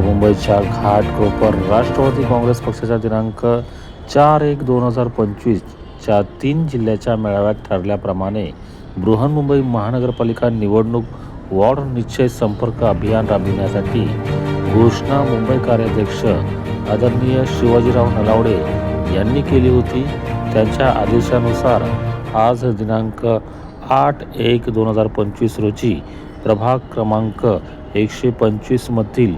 मुंबईच्या घाटकोपर राष्ट्रवादी काँग्रेस पक्षाच्या दिनांक चार एक दोन हजार पंचवीसच्या तीन जिल्ह्याच्या मेळाव्यात ठरल्याप्रमाणे बृहन्मुंबई महानगरपालिका निवडणूक वॉर्ड निश्चय संपर्क अभियान राबविण्यासाठी घोषणा मुंबई कार्याध्यक्ष आदरणीय शिवाजीराव नलावडे यांनी केली होती. त्यांच्या आदेशानुसार आज दिनांक आठ एक दोन हजार पंचवीस रोजी प्रभाग क्रमांक एकशे पंचवीसमधील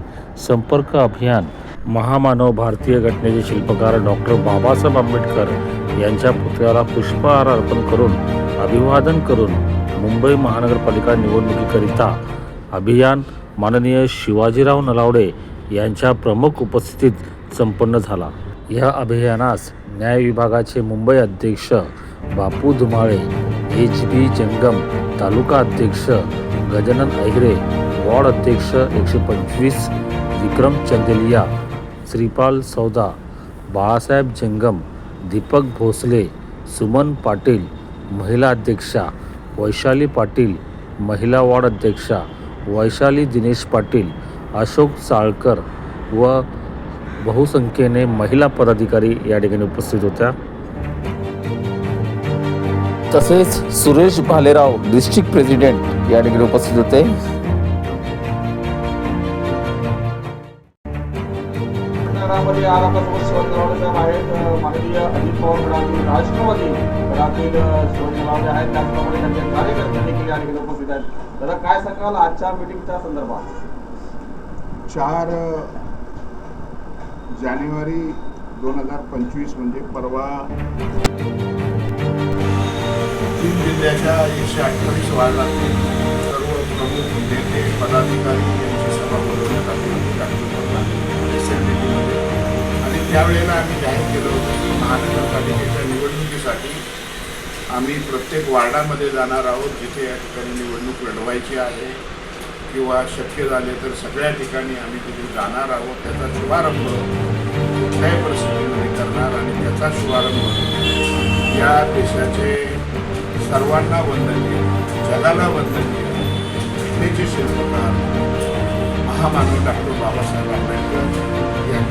संपर्क अभियान महामानव भारतीय घटनेचे शिल्पकार डॉक्टर बाबासाहेब आंबेडकर यांच्या पुतळ्याला पुष्पहार अर्पण करून अभिवादन करून मुंबई महानगरपालिका निवडणुकीकरिता अभियान माननीय शिवाजीराव नलावडे यांच्या प्रमुख उपस्थितीत संपन्न झाला. या अभियानास न्याय विभागाचे मुंबई अध्यक्ष बापू धुमाळे एच बी जंगम तालुका अध्यक्ष गजानन ऐगरे वॉर्ड अध्यक्ष एकशे पंचवीस विक्रम चंदेलिया श्रीपाल सौदा बाळासाहेब जंगम दीपक भोसले सुमन पाटील महिला अध्यक्षा वैशाली पाटील महिला वॉर्ड अध्यक्षा वैशाली दिनेश पाटील अशोक चाळकर व बहुसंख्येने महिला पदाधिकारी या ठिकाणी उपस्थित होत्या. तसेच सुरेश भालेराव डिस्ट्रिक्ट प्रेसिडेंट या ठिकाणी उपस्थित होते. शहरामध्ये आरामदासोबत शिवाजी लावडे आहेत माननीय अजित पवार गडातील राष्ट्रवादी शिवाजी लावडे आहेत. त्याचप्रमाणे त्यांचे कार्यकर्ते देखील या ठिकाणी उपस्थित आहेत. दादा काय सांगाल आजच्या मिटिंगच्या संदर्भात? चार जानेवारी दोन हजार पंचवीस म्हणजे परवा तीन जिल्ह्याच्या एकशे अठ्ठावीस वार्डातील सर्व प्रमुख नेते पदाधिकारी यांची सभा बोलवण्यात त्यावेळेला आम्ही जाहीर केलं होतं की महानगरपालिकेच्या निवडणुकीसाठी आम्ही प्रत्येक वार्डामध्ये जाणार आहोत जिथे या ठिकाणी निवडणूक लढवायची आहे किंवा शक्य झाले तर सगळ्या ठिकाणी आम्ही तिथे जाणार आहोत त्याचा शुभारंभ कुठल्याही परिस्थितीमध्ये करणार आणि त्याचा शुभारंभ या देशाचे सर्वांना वंदनीय जगाला वंदनीय घटनेचे शिल्पकार महामानव डॉक्टर बाबासाहेब आंबेडकर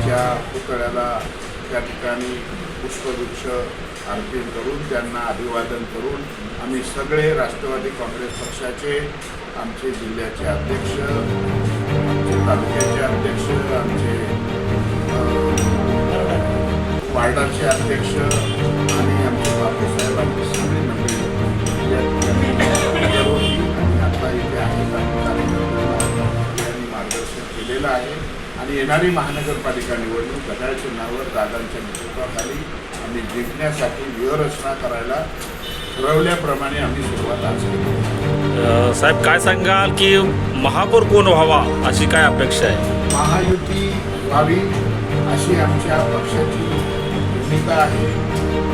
त्या पुतळ्याला त्या ठिकाणी पुष्पवृक्ष अर्पण करून त्यांना अभिवादन करून आम्ही सगळे राष्ट्रवादी काँग्रेस पक्षाचे आमचे जिल्ह्याचे अध्यक्ष आमचे तालुक्याचे अध्यक्ष आमचे वार्डाचे अध्यक्ष आणि आमचे बापूसाहेब आमचे सगळी मंडळी आता इथे आम्ही मार्गदर्शन केलेलं आहे. आणि येणारी महानगरपालिका निवडणूक घड्याळ चिन्हावर दादांच्या नेतृत्वाखाली आम्ही जिंकण्यासाठी व्यूहरचना करायला ठरवल्याप्रमाणे आम्ही सुरुवात आज केली. साहेब काय सांगाल की महापौर कोण व्हावा अशी काय अपेक्षा आहे? महायुती व्हावी अशी आमच्या पक्षाची भूमिका आहे.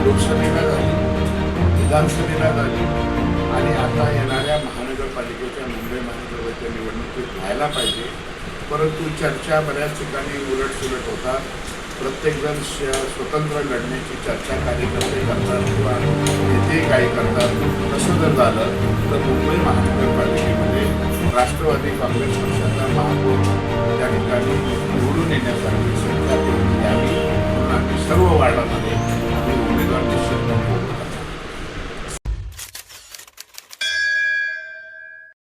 लोकसभेला झाली विधानसभेला झाली आणि आता येणाऱ्या महानगरपालिकेच्या मुंबई महानगरपालिकेच्या निवडणुकीत व्हायला पाहिजे. परंतु चर्चा बऱ्याच ठिकाणी उलटसुलट होतात. प्रत्येकजण स्वतंत्र लढण्याची चर्चा कार्यकर्ते करतात किंवा नेते काही करतात. तसं जर झालं तर मुंबई महानगरपालिकेमध्ये राष्ट्रवादी काँग्रेस पक्षाचा महापौर त्या ठिकाणी निवडून येण्यासाठी सरकार देऊन द्यावी सर्व वाढवणार.